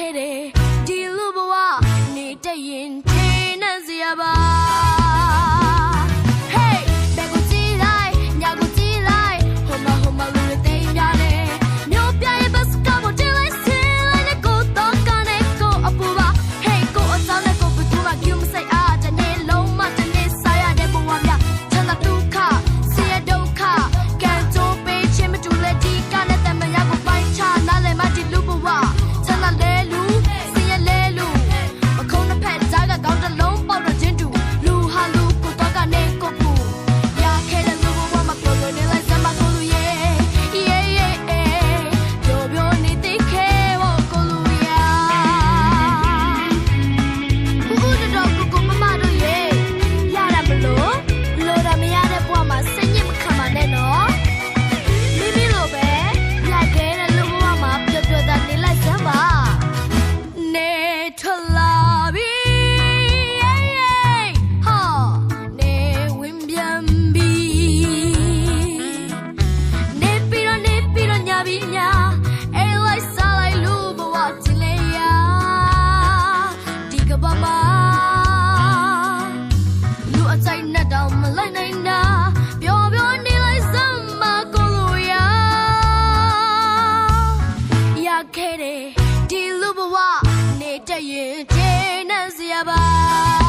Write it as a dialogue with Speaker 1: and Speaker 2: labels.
Speaker 1: it တယ်ဒီလူဘဝနေတရင်ကျေနပ်စရာပါ